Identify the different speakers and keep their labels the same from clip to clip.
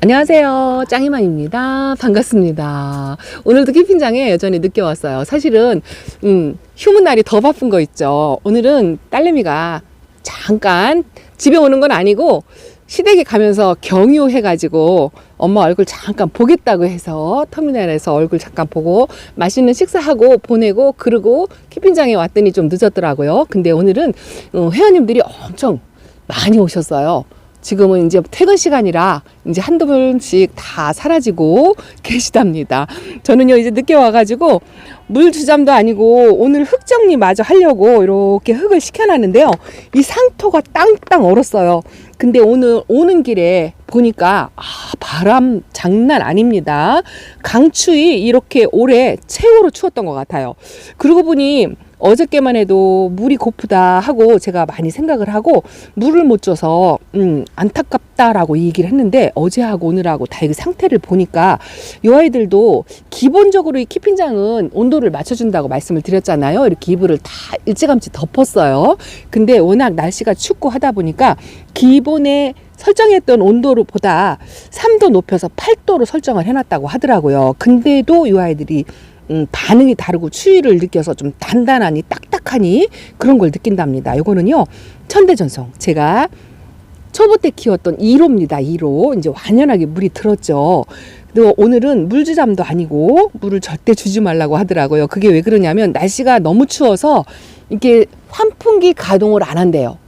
Speaker 1: 안녕하세요. 짱이만입니다. 반갑습니다. 오늘도 캠핑장에 여전히 늦게 왔어요. 사실은, 음, 휴무 날이 더 바쁜 거 있죠. 오늘은 딸내미가 잠깐 집에 오는 건 아니고 시댁에 가면서 경유해가지고 엄마 얼굴 잠깐 보겠다고 해서 터미널에서 얼굴 잠깐 보고 맛있는 식사하고 보내고 그러고 캠핑장에 왔더니 좀 늦었더라고요. 근데 오늘은 어, 회원님들이 엄청 많이 오셨어요. 지금은 이제 퇴근 시간이라 이제 한두 분씩 다 사라지고 계시답니다. 저는요, 이제 늦게 와가지고 물 주잠도 아니고 오늘 흙 정리 마저 하려고 이렇게 흙을 시켜놨는데요. 이 상토가 땅땅 얼었어요. 근데 오늘 오는 길에 보니까 아, 바람 장난 아닙니다. 강추위 이렇게 올해 최고로 추웠던 것 같아요. 그러고 보니 어저께만 해도 물이 고프다 하고 제가 많이 생각을 하고 물을 못 줘서 음, 안타깝 다라고 얘기를 했는데 어제하고 오늘하고 다 이 상태를 보니까 이 아이들도 기본적으로 이 키핑장은 온도를 맞춰준다고 말씀을 드렸잖아요. 이렇게 이불을 다 일찌감치 덮었어요. 근데 워낙 날씨가 춥고 하다 보니까 기본에 설정했던 온도보다 3도 높여서 8도로 설정을 해놨다고 하더라고요. 근데도 이 아이들이 음, 반응이 다르고 추위를 느껴서 좀 단단하니 딱딱하니 그런 걸 느낀답니다. 요거는요 천대전송 제가 초보 때 키웠던 1호입니다. 1호 이제 완연하게 물이 들었죠. 근데 오늘은 물주잠도 아니고 물을 절대 주지 말라고 하더라고요. 그게 왜 그러냐면 날씨가 너무 추워서 이게 환풍기 가동을 안 한대요.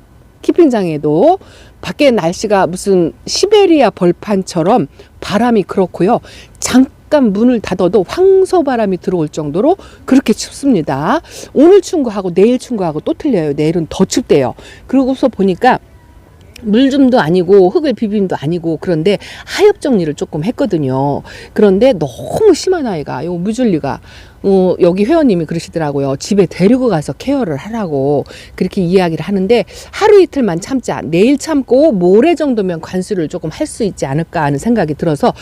Speaker 1: 키핑장에도 밖에 날씨가 무슨 시베리아 벌판처럼 바람이 그렇고요. 잠깐 문을 닫아도 황소바람이 들어올 정도로 그렇게 춥습니다. 오늘 추운 거하고 내일 추운 거하고 또 틀려요. 내일은 더 춥대요. 그러고서 보니까 물좀도 아니고 흙을 비빔도 아니고 그런데 하엽 정리를 조금 했거든요. 그런데 너무 심한 아이가 요 무줄리가 어, 여기 회원님이 그러시더라고요. 집에 데리고 가서 케어를 하라고 그렇게 이야기를 하는데 하루 이틀만 참자. 내일 참고 모레 정도면 관수를 조금 할 수 있지 않을까 하는 생각이 들어서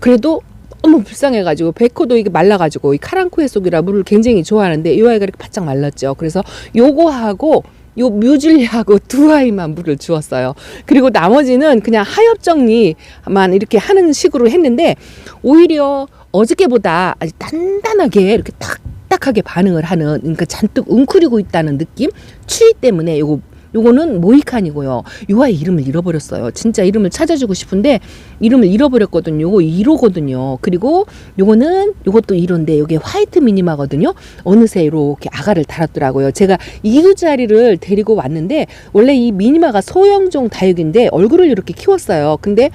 Speaker 1: 그래도 너무 불쌍해가지고 백호도 이게 말라가지고 이 카랑코의 속이라 물을 굉장히 좋아하는데 이 아이가 이렇게 바짝 말랐죠. 그래서 요거하고 요 뮤즐리하고 두 아이만 물을 주었어요. 그리고 나머지는 그냥 하엽 정리만 이렇게 하는 식으로 했는데 오히려 어저께보다 아주 단단하게 이렇게 딱딱하게 반응을 하는 그러니까 잔뜩 웅크리고 있다는 느낌 추위 때문에 요거 요거는 모이칸이고요. 요 아이 이름을 잃어버렸어요. 진짜 이름을 찾아주고 싶은데 이름을 잃어버렸거든요. 요거 1호거든요. 그리고 요거는 요것도 1호인데 요게 화이트 미니마거든요. 어느새 이렇게 아가를 달았더라고요. 제가 2두짜리를 데리고 왔는데 원래 이 미니마가 소형종 다육인데 얼굴을 이렇게 키웠어요. 근데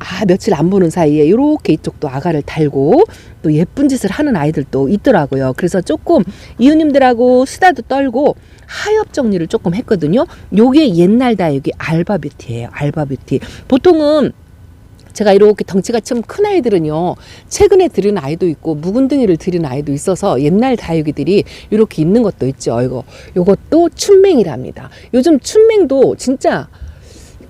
Speaker 1: 아 며칠 안 보는 사이에 이렇게 이쪽도 아가를 달고 또 예쁜 짓을 하는 아이들도 있더라고요. 그래서 조금 이웃님들하고 수다도 떨고 하엽 정리를 조금 했거든요. 요게 옛날 다육이 알바 뷰티예요. 알바 뷰티. 보통은 제가 이렇게 덩치가 좀 큰 아이들은요, 최근에 들은 아이도 있고, 묵은둥이를 들인 아이도 있어서 옛날 다육이들이 이렇게 있는 것도 있죠. 이거, 요것도 춘맹이랍니다. 요즘 춘맹도 진짜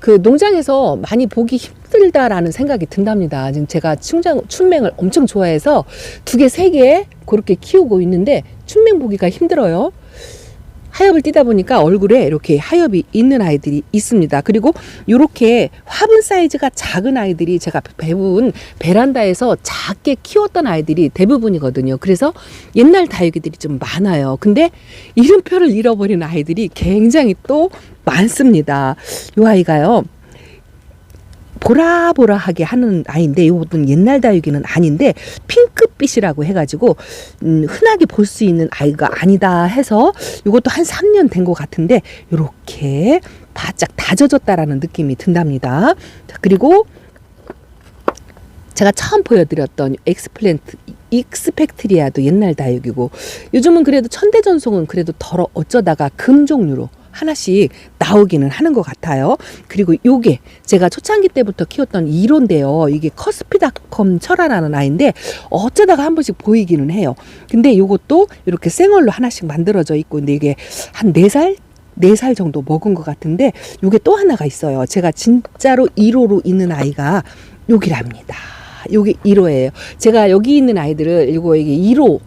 Speaker 1: 그 농장에서 많이 보기 힘들다라는 생각이 든답니다. 지금 제가 춘장, 춘맹을 엄청 좋아해서 두 개, 세 개 그렇게 키우고 있는데 춘맹 보기가 힘들어요. 하엽을 띠다 보니까 얼굴에 이렇게 하엽이 있는 아이들이 있습니다. 그리고 이렇게 화분 사이즈가 작은 아이들이 제가 대부분 베란다에서 작게 키웠던 아이들이 대부분이거든요. 그래서 옛날 다육이들이 좀 많아요. 근데 이름표를 잃어버린 아이들이 굉장히 또 많습니다. 이 아이가요. 보라보라하게 하는 아이인데 이것은 옛날 다육이는 아닌데 핑크빛이라고 해가지고 음, 흔하게 볼 수 있는 아이가 아니다 해서 이것도 한 3년 된 것 같은데 이렇게 바짝 다져졌다라는 느낌이 든답니다. 자, 그리고 제가 처음 보여드렸던 엑스플랜트 익스펙트리아도 옛날 다육이고 요즘은 그래도 천대전송은 그래도 덜어 어쩌다가 금 종류로 하나씩 나오기는 하는 것 같아요. 그리고 요게 제가 초창기 때부터 키웠던 1호인데요. 이게 커스피닷컴 철화라는 아이인데 어쩌다가 한 번씩 보이기는 해요. 근데 요것도 이렇게 생얼로 하나씩 만들어져 있고 근데 이게 한 4살? 4살 정도 먹은 것 같은데 요게 또 하나가 있어요. 제가 진짜로 1호로 있는 아이가 요기랍니다. 요게 1호예요. 제가 여기 있는 아이들을 이거 이게 1호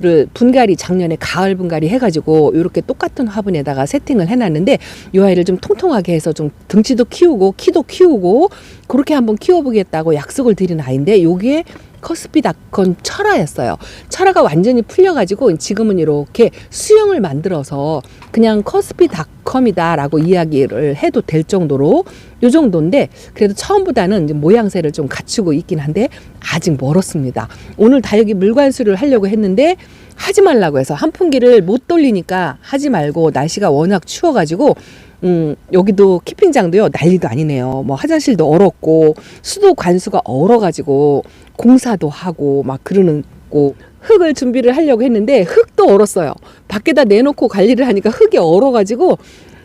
Speaker 1: 를 분갈이 작년에 가을 분갈이 해가지고 이렇게 똑같은 화분에다가 세팅을 해놨는데 이 아이를 좀 통통하게 해서 좀 등치도 키우고 키도 키우고 그렇게 한번 키워보겠다고 약속을 드린 아이인데 요게 커스피 닷컴 철화였어요. 철화가 완전히 풀려가지고 지금은 이렇게 수영을 만들어서 그냥 커스피 닷컴이다라고 이야기를 해도 될 정도로 요 정도인데 그래도 처음보다는 모양새를 좀 갖추고 있긴 한데 아직 멀었습니다. 오늘 다육이 물관수를 하려고 했는데 하지 말라고 해서 한풍기를 못 돌리니까 하지 말고 날씨가 워낙 추워가지고 음, 여기도 키핑장도요, 난리도 아니네요. 뭐 화장실도 얼었고, 수도 관수가 얼어가지고, 공사도 하고, 막 그러는 고, 흙을 준비를 하려고 했는데, 흙도 얼었어요. 밖에다 내놓고 관리를 하니까 흙이 얼어가지고,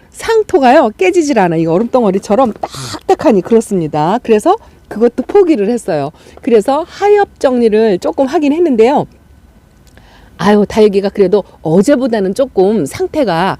Speaker 1: 상토가요, 깨지질 않아. 이 얼음 덩어리처럼 딱딱하니 그렇습니다. 그래서 그것도 포기를 했어요. 그래서 하엽 정리를 조금 하긴 했는데요. 아유, 다육이가 그래도 어제보다는 조금 상태가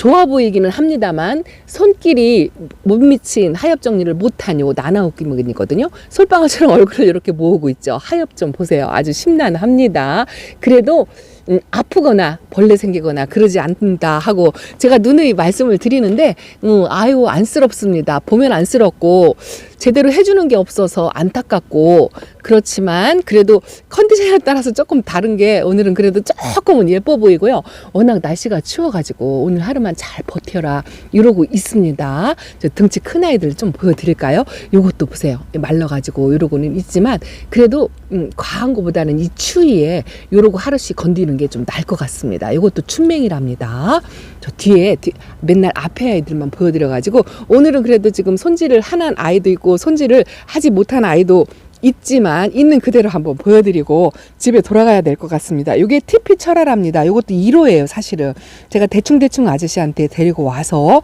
Speaker 1: 좋아 보이기는 합니다만 손길이 못 미친 하엽 정리를 못하니 나나 웃기이거든요. 솔방울처럼 얼굴을 이렇게 모으고 있죠. 하엽 좀 보세요. 아주 심란합니다. 그래도 음, 아프거나 벌레 생기거나 그러지 않는다 하고 제가 누누이 말씀을 드리는데 음, 아유 안쓰럽습니다. 보면 안쓰럽고 제대로 해주는 게 없어서 안타깝고 그렇지만 그래도 컨디션에 따라서 조금 다른 게 오늘은 그래도 조금은 예뻐 보이고요. 워낙 날씨가 추워가지고 오늘 하루만 잘 버텨라 이러고 있습니다. 저 등치 큰 아이들 좀 보여드릴까요? 요것도 보세요. 말라가지고 이러고는 있지만 그래도 음, 과한 것보다는 이 추위에 이러고 하루씩 건디는 게 좀 나을 것 같습니다. 이것도 춘맹이랍니다. 저 뒤에 뒤- 맨날 앞에 아이들만 보여드려가지고 오늘은 그래도 지금 손질을 하는 아이도 있고 손질을 하지 못한 아이도 있지만 있는 그대로 한번 보여드리고 집에 돌아가야 될 것 같습니다. 이게 TP 철화랍니다. 이것도 1호예요, 사실은. 제가 대충대충 아저씨한테 데리고 와서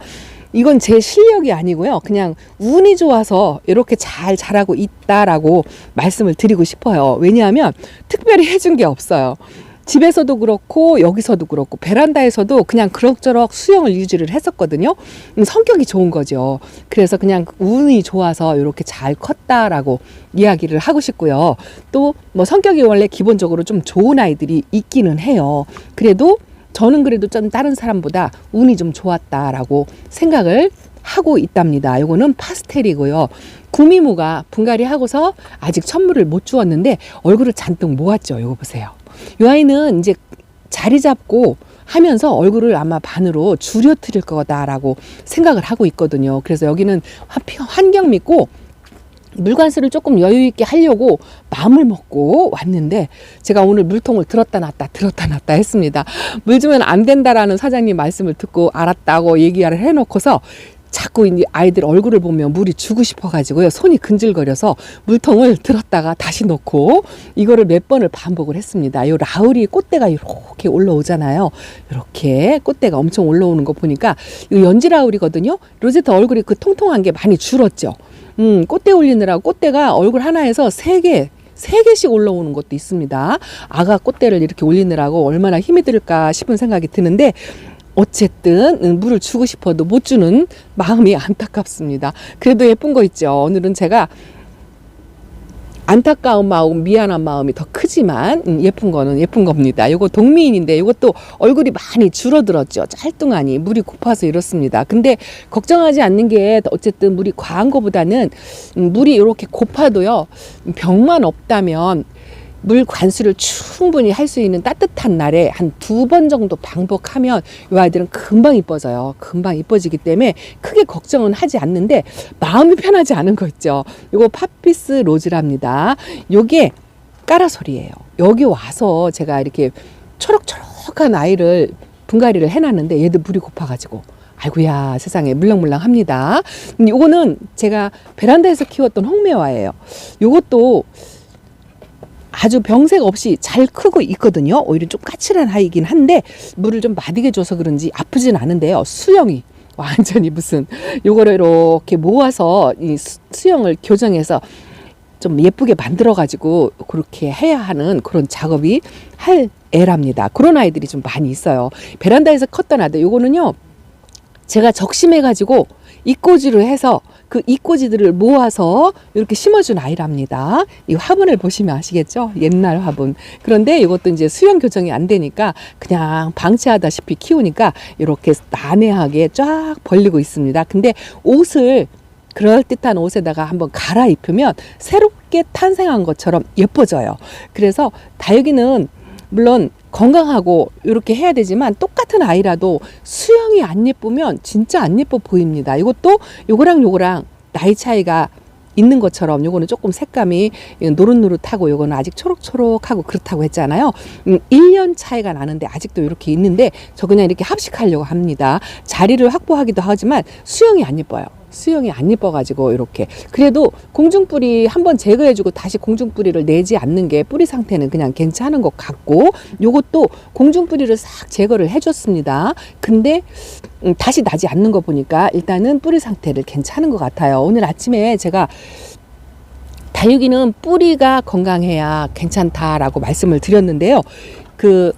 Speaker 1: 이건 제 실력이 아니고요. 그냥 운이 좋아서 이렇게 잘 자라고 있다라고 말씀을 드리고 싶어요. 왜냐하면 특별히 해준 게 없어요. 집에서도 그렇고 여기서도 그렇고 베란다에서도 그냥 그럭저럭 수영을 유지를 했었거든요. 음, 성격이 좋은 거죠. 그래서 그냥 운이 좋아서 이렇게 잘 컸다라고 이야기를 하고 싶고요. 또 뭐 성격이 원래 기본적으로 좀 좋은 아이들이 있기는 해요. 그래도 저는 그래도 좀 다른 사람보다 운이 좀 좋았다라고 생각을 하고 있답니다. 요거는 파스텔이고요. 구미모가 분갈이 하고서 아직 천물을 못 주었는데 얼굴을 잔뜩 모았죠. 요거 보세요. 요 아이는 이제 자리 잡고 하면서 얼굴을 아마 반으로 줄여뜨릴 거다라고 생각을 하고 있거든요. 그래서 여기는 환- 환경 믿고 물관수를 조금 여유 있게 하려고 마음을 먹고 왔는데 제가 오늘 물통을 들었다 놨다 들었다 놨다 했습니다. 물 주면 안 된다라는 사장님 말씀을 듣고 알았다고 얘기를 해놓고서 자꾸 이제 아이들 얼굴을 보면 물이 주고 싶어가지고요 손이 근질거려서 물통을 들었다가 다시 놓고 이거를 몇 번을 반복을 했습니다. 요 라울이 꽃대가 이렇게 올라오잖아요. 이렇게 꽃대가 엄청 올라오는 거 보니까 이 연지 라울이거든요. 로제트 얼굴이 그 통통한 게 많이 줄었죠. 음, 꽃대 올리느라 꽃대가 얼굴 하나에서 세 개, 세 개씩 올라오는 것도 있습니다. 아가 꽃대를 이렇게 올리느라고 얼마나 힘이 들까 싶은 생각이 드는데, 어쨌든 음, 물을 주고 싶어도 못 주는 마음이 안타깝습니다. 그래도 예쁜 거 있죠. 오늘은 제가 안타까운 마음, 미안한 마음이 더 크지만 음, 예쁜 거는 예쁜 겁니다. 이거 동미인인데 이것도 얼굴이 많이 줄어들었죠. 짤뚱하니 물이 고파서 이렇습니다. 근데 걱정하지 않는 게 어쨌든 물이 과한 것보다는 음, 물이 이렇게 고파도요 병만 없다면 물 관수를 충분히 할 수 있는 따뜻한 날에 한 두 번 정도 반복하면 이 아이들은 금방 이뻐져요. 금방 이뻐지기 때문에 크게 걱정은 하지 않는데 마음이 편하지 않은 거 있죠. 이거 파피스 로즈랍니다. 요게 까라솔이에요. 여기 와서 제가 이렇게 초록초록한 아이를 분갈이를 해놨는데 얘들 물이 고파가지고 아이고야 세상에 물렁물렁합니다. 근데 요거는 제가 베란다에서 키웠던 홍매화예요. 요것도 아주 병색 없이 잘 크고 있거든요. 오히려 좀 까칠한 아이긴 한데 물을 좀 마디게 줘서 그런지 아프진 않은데요. 수영이 완전히 무슨 요거를 이렇게 모아서 이 수- 수영을 교정해서 좀 예쁘게 만들어 가지고 그렇게 해야 하는 그런 작업이 할 애랍니다. 그런 아이들이 좀 많이 있어요. 베란다에서 컸던 아들 요거는요. 제가 적심해 가지고 이꼬지로 해서 그 이꼬지들을 모아서 이렇게 심어준 아이랍니다. 이 화분을 보시면 아시겠죠? 옛날 화분. 그런데 이것도 이제 수영 교정이 안 되니까 그냥 방치하다시피 키우니까 이렇게 난해하게 쫙 벌리고 있습니다. 근데 옷을 그럴듯한 옷에다가 한번 갈아입으면 새롭게 탄생한 것처럼 예뻐져요. 그래서 다육이는 물론 건강하고 이렇게 해야 되지만 똑같은 아이라도 수영이 안 예쁘면 진짜 안 예뻐 보입니다. 이것도 요거랑 요거랑 나이 차이가 있는 것처럼 요거는 조금 색감이 노릇노릇하고 요거는 아직 초록초록하고 그렇다고 했잖아요. 음, 1년 차이가 나는데 아직도 이렇게 있는데 저 그냥 이렇게 합식하려고 합니다. 자리를 확보하기도 하지만 수영이 안 예뻐요. 수영이 안 예뻐가지고 이렇게 그래도 공중뿌리 한번 제거해주고 다시 공중뿌리를 내지 않는 게 뿌리 상태는 그냥 괜찮은 것 같고 요것도 공중뿌리를 싹 제거를 해줬습니다. 근데 음, 다시 나지 않는 거 보니까 일단은 뿌리 상태를 괜찮은 것 같아요. 오늘 아침에 제가 다육이는 뿌리가 건강해야 괜찮다라고 말씀을 드렸는데요. 그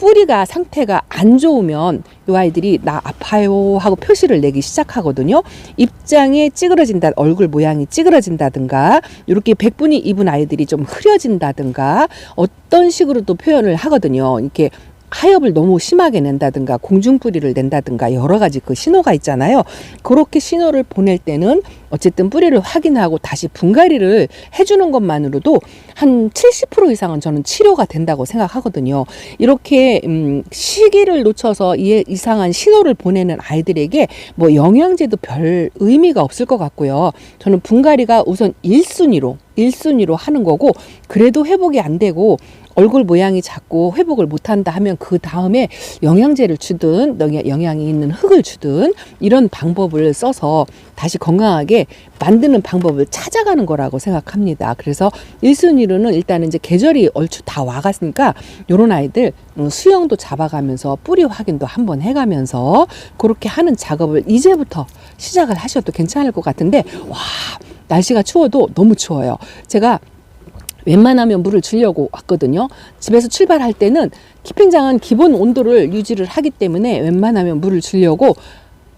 Speaker 1: 뿌리가 상태가 안 좋으면 이 아이들이 나 아파요 하고 표시를 내기 시작하거든요. 입장에 찌그러진다, 얼굴 모양이 찌그러진다든가 이렇게 백분이 입은 아이들이 좀 흐려진다든가 어떤 식으로 또 표현을 하거든요. 이렇게 하엽을 너무 심하게 낸다든가 공중뿌리를 낸다든가 여러 가지 그 신호가 있잖아요. 그렇게 신호를 보낼 때는 어쨌든 뿌리를 확인하고 다시 분갈이를 해주는 것만으로도 한 70% 이상은 저는 치료가 된다고 생각하거든요. 이렇게 음, 시기를 놓쳐서 이 이상한 신호를 보내는 아이들에게 뭐 영양제도 별 의미가 없을 것 같고요. 저는 분갈이가 우선 1순위로 1순위로 하는 거고 그래도 회복이 안 되고 얼굴 모양이 작고 회복을 못한다 하면 그 다음에 영양제를 주든 영양이 있는 흙을 주든 이런 방법을 써서 다시 건강하게 만드는 방법을 찾아가는 거라고 생각합니다. 그래서 1순위로는 일단은 이제 계절이 얼추 다 와갔으니까 요런 아이들 음, 수영도 잡아가면서 뿌리 확인도 한번 해가면서 그렇게 하는 작업을 이제부터 시작을 하셔도 괜찮을 것 같은데 와 날씨가 추워도 너무 추워요. 제가 웬만하면 물을 주려고 왔거든요. 집에서 출발할 때는 키핑장은 기본 온도를 유지를 하기 때문에 웬만하면 물을 주려고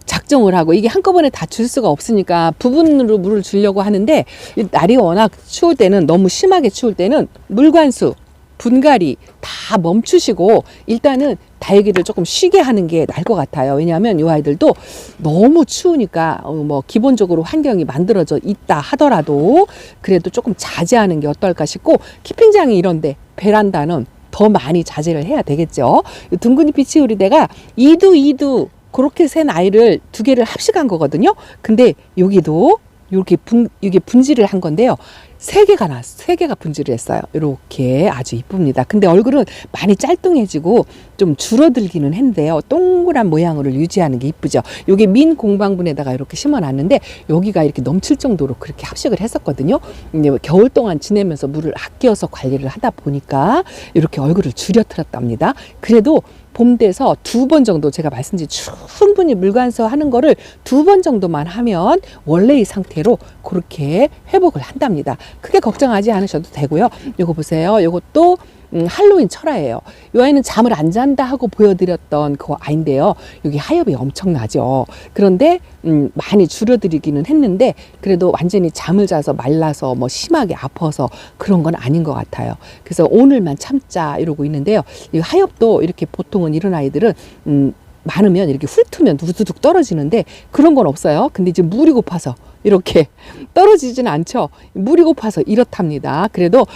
Speaker 1: 작정을 하고 이게 한꺼번에 다 줄 수가 없으니까 부분으로 물을 주려고 하는데 날이 워낙 추울 때는 너무 심하게 추울 때는 물관수 분갈이 다 멈추시고 일단은 다육이를 조금 쉬게 하는 게 나을 것 같아요. 왜냐하면 이 아이들도 너무 추우니까 어, 뭐 기본적으로 환경이 만들어져 있다 하더라도 그래도 조금 자제하는 게 어떨까 싶고 키핑장이 이런데 베란다는 더 많이 자제를 해야 되겠죠. 이 둥근이 피치우리대가 이두 이두 그렇게 센 아이를 두 개를 합식한 거거든요. 근데 여기도 이렇게 분 이게 분질을 한 건데요. 세 개가 났, 세 개가 분질을 했어요. 이렇게 아주 이쁩니다. 근데 얼굴은 많이 짤뚱해지고 좀 줄어들기는 했는데요. 동그란 모양으로 유지하는 게 이쁘죠. 요게 민 공방분에다가 이렇게 심어 놨는데 여기가 이렇게 넘칠 정도로 그렇게 합식을 했었거든요. 근데 겨울 동안 지내면서 물을 아껴서 관리를 하다 보니까 이렇게 얼굴을 줄여들었답니다. 그래도 봄 돼서 두 번 정도 제가 말씀드린 충분히 물관서 하는 거를 두 번 정도만 하면 원래의 상태로 그렇게 회복을 한답니다. 크게 걱정하지 않으셔도 되고요. 요거 보세요. 요것도 음, 할로윈 철화예요. 이 아이는 잠을 안 잔다 하고 보여드렸던 그 아이인데요. 여기 하엽이 엄청나죠. 그런데 음, 많이 줄여드리기는 했는데 그래도 완전히 잠을 자서 말라서 뭐 심하게 아파서 그런 건 아닌 것 같아요. 그래서 오늘만 참자 이러고 있는데요. 이 하엽도 이렇게 보통은 이런 아이들은 음, 많으면 이렇게 훑으면 두둑 떨어지는데 그런 건 없어요. 근데 이제 물이 고파서 이렇게 떨어지지는 않죠. 물이 고파서 이렇답니다. 그래도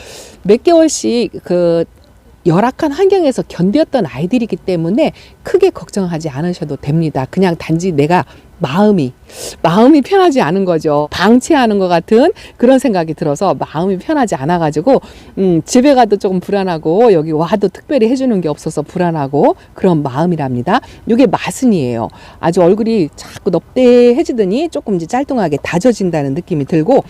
Speaker 1: 몇 개월씩 그 열악한 환경에서 견뎠던 아이들이기 때문에 크게 걱정하지 않으셔도 됩니다. 그냥 단지 내가 마음이 마음이 편하지 않은 거죠. 방치하는 것 같은 그런 생각이 들어서 마음이 편하지 않아 가지고 음, 집에 가도 조금 불안하고 여기 와도 특별히 해주는 게 없어서 불안하고 그런 마음이랍니다. 이게 마순이에요. 아주 얼굴이 자꾸 넙대해지더니 조금 이제 짤뚱하게 다져진다는 느낌이 들고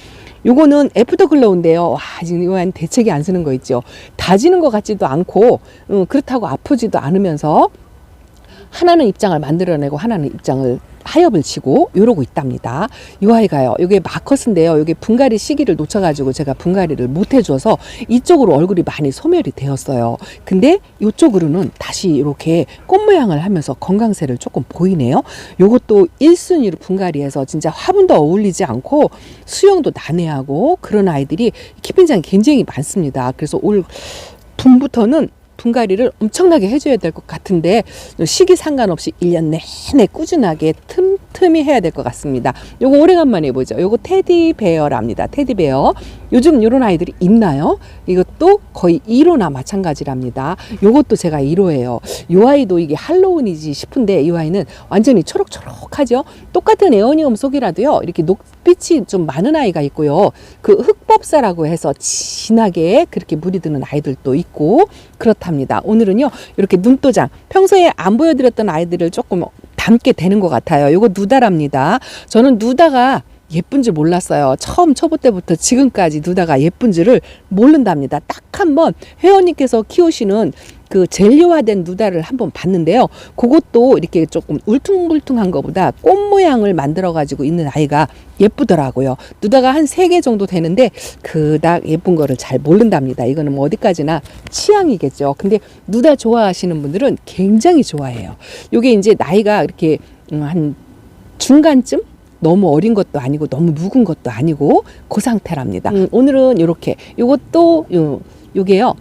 Speaker 1: 요거는 애프터글로우인데요. 와, 지금 이거 대책이 안 쓰는 거 있죠. 다지는 것 같지도 않고, 음, 그렇다고 아프지도 않으면서 하나는 입장을 만들어내고 하나는 입장을 하엽을 치고 이러고 있답니다. 이 아이가요. 이게 마커스인데요. 이게 분갈이 시기를 놓쳐가지고 제가 분갈이를 못 해줘서 이쪽으로 얼굴이 많이 소멸이 되었어요. 근데 이쪽으로는 다시 이렇게 꽃 모양을 하면서 건강세를 조금 보이네요. 요것도 1순위로 분갈이해서 진짜 화분도 어울리지 않고 수영도 난해하고 그런 아이들이 키핑장이 굉장히 많습니다. 그래서 올 봄부터는 분갈이를 엄청나게 해줘야 될 것 같은데 시기 상관없이 1년 내내 꾸준하게 틈틈이 해야 될 것 같습니다. 요거 오래간만에 보죠. 요거 테디베어랍니다. 테디베어. 요즘 이런 아이들이 있나요? 이것도 거의 1호나 마찬가지랍니다. 요것도 제가 1호예요. 요 아이도 이게 할로윈이지 싶은데 이 아이는 완전히 초록초록하죠. 똑같은 에어니움 속이라도요. 이렇게 녹빛이 좀 많은 아이가 있고요. 그 흑법사라고 해서 진하게 그렇게 물이 드는 아이들도 있고 그렇 답니다. 오늘은요. 이렇게 눈도장 평소에 안 보여드렸던 아이들을 조금 담게 되는 것 같아요. 요거 누다랍니다. 저는 누다가 예쁜 줄 몰랐어요. 처음 초보 때부터 지금까지 누다가 예쁜 줄을 모른답니다. 딱 한 번 회원님께서 키우시는 그 젤리화된 누다를 한번 봤는데요. 그것도 이렇게 조금 울퉁불퉁한 것보다 꽃 모양을 만들어 가지고 있는 아이가 예쁘더라고요. 누다가 한 세 개 정도 되는데 그닥 예쁜 거를 잘 모른답니다. 이거는 뭐 어디까지나 취향이겠죠. 근데 누다 좋아하시는 분들은 굉장히 좋아해요. 요게 이제 나이가 이렇게 음, 한 중간쯤 너무 어린 것도 아니고 너무 묵은 것도 아니고 그 상태랍니다. 음, 오늘은 이렇게 요것도 요, 요게요.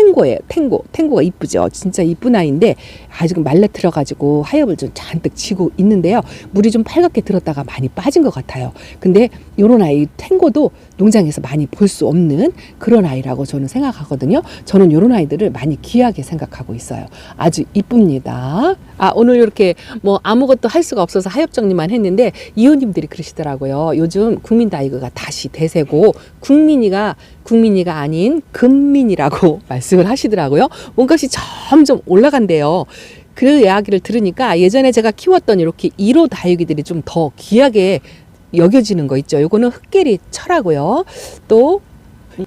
Speaker 1: 탱고예요. 탱고. 탱고가 이쁘죠. 진짜 이쁜 아이인데 아직 말라 들어가지고 하엽을 좀 잔뜩 치고 있는데요. 물이 좀 빨갛게 들었다가 많이 빠진 것 같아요. 근데 요런 아이 탱고도 농장에서 많이 볼 수 없는 그런 아이라고 저는 생각하거든요. 저는 요런 아이들을 많이 귀하게 생각하고 있어요. 아주 이쁩니다. 아, 오늘 이렇게 뭐 아무것도 할 수가 없어서 하엽 정리만 했는데 이호님들이 그러시더라고요. 요즘 국민 다이그가 다시 대세고 국민이가 국민이가 아닌 금민이라고 말씀 을 하시더라고요. 몸값이 점점 올라간대요. 그 이야기를 들으니까 예전에 제가 키웠던 이렇게 1호 다육이들이 좀 더 귀하게 여겨지는 거 있죠. 요거는 흑계리 철하고요. 또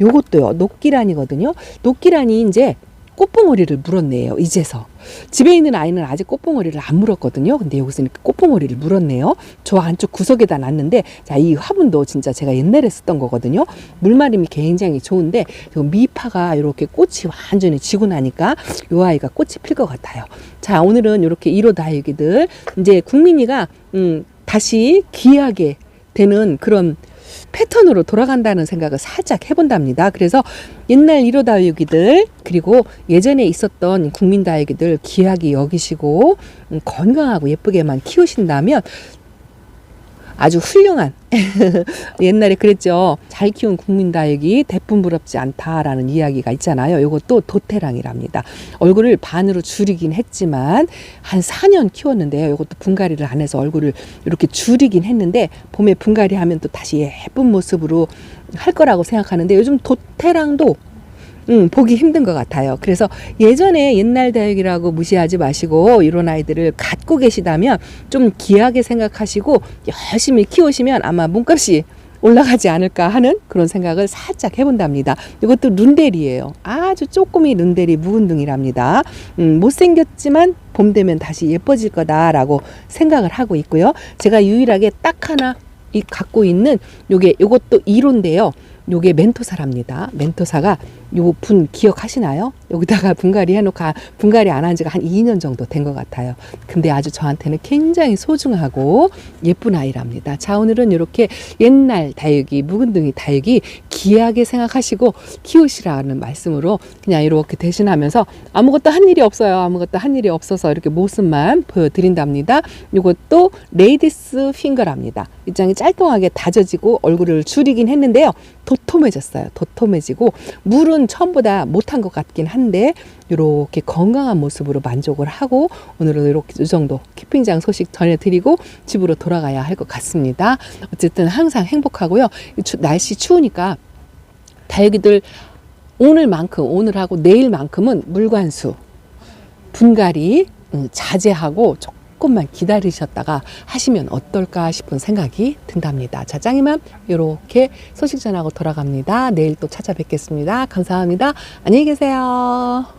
Speaker 1: 요것도요. 녹기란이거든요. 녹기란이 이제 꽃봉오리를 물었네요. 이제서. 집에 있는 아이는 아직 꽃봉오리를 안 물었거든요. 근데 여기서는 꽃봉오리를 물었네요. 저 안쪽 구석에다 놨는데, 자, 이 화분도 진짜 제가 옛날에 쓰던 거거든요. 물마름이 굉장히 좋은데, 저 미파가 이렇게 꽃이 완전히 지고 나니까 요 아이가 꽃이 필 것 같아요. 자, 오늘은 이렇게 1호 다육이들, 이제 국민이가, 음, 다시 귀하게 되는 그런 패턴으로 돌아간다는 생각을 살짝 해본답니다. 그래서 옛날 1호 다육이들 그리고 예전에 있었던 국민 다육이들 귀하게 여기시고 음, 건강하고 예쁘게만 키우신다면 아주 훌륭한 옛날에 그랬죠. 잘 키운 국민 다육이 대품 부럽지 않다라는 이야기가 있잖아요. 이것도 도태랑이랍니다. 얼굴을 반으로 줄이긴 했지만 한 4년 키웠는데요. 이것도 분갈이를 안 해서 얼굴을 이렇게 줄이긴 했는데 봄에 분갈이 하면 또 다시 예쁜 모습으로 할 거라고 생각하는데 요즘 도태랑도 음, 보기 힘든 것 같아요. 그래서 예전에 옛날 다육이라고 무시하지 마시고 이런 아이들을 갖고 계시다면 좀 귀하게 생각하시고 열심히 키우시면 아마 몸값이 올라가지 않을까 하는 그런 생각을 살짝 해본답니다. 이것도 룬데리예요. 아주 쪼꼬미 룬데리 묵은둥이랍니다. 음, 못생겼지만 봄 되면 다시 예뻐질 거다라고 생각을 하고 있고요. 제가 유일하게 딱 하나 이 갖고 있는 요게 요것도 1호인데요. 요게 멘토사랍니다. 멘토사가 요 분 기억하시나요? 여기다가 분갈이 해놓고 분갈이 안 한 지가 한 2년 정도 된 것 같아요. 근데 아주 저한테는 굉장히 소중하고 예쁜 아이랍니다. 자, 오늘은 이렇게 옛날 다육이, 묵은둥이 다육이 귀하게 생각하시고 키우시라는 말씀으로 그냥 이렇게 대신하면서 아무것도 한 일이 없어요. 아무것도 한 일이 없어서 이렇게 모습만 보여드린답니다. 이것도 레이디스 핑거랍니다. 입장이 짤뚱하게 다져지고 얼굴을 줄이긴 했는데요. 도톰해졌어요. 도톰해지고 물은 처음보다 못한 것 같긴 한데 이렇게 건강한 모습으로 만족을 하고 오늘은 이렇게 이 정도 키핑장 소식 전해드리고 집으로 돌아가야 할 것 같습니다. 어쨌든 항상 행복하고요. 추- 날씨 추우니까 다육이들 오늘만큼 오늘하고 내일만큼은 물관수 분갈이 음, 자제하고 조금 만 기다리셨다가 하시면 어떨까 싶은 생각이 든답니다. 자, 짱이맘 이렇게 소식 전하고 돌아갑니다. 내일 또 찾아뵙겠습니다. 감사합니다. 안녕히 계세요.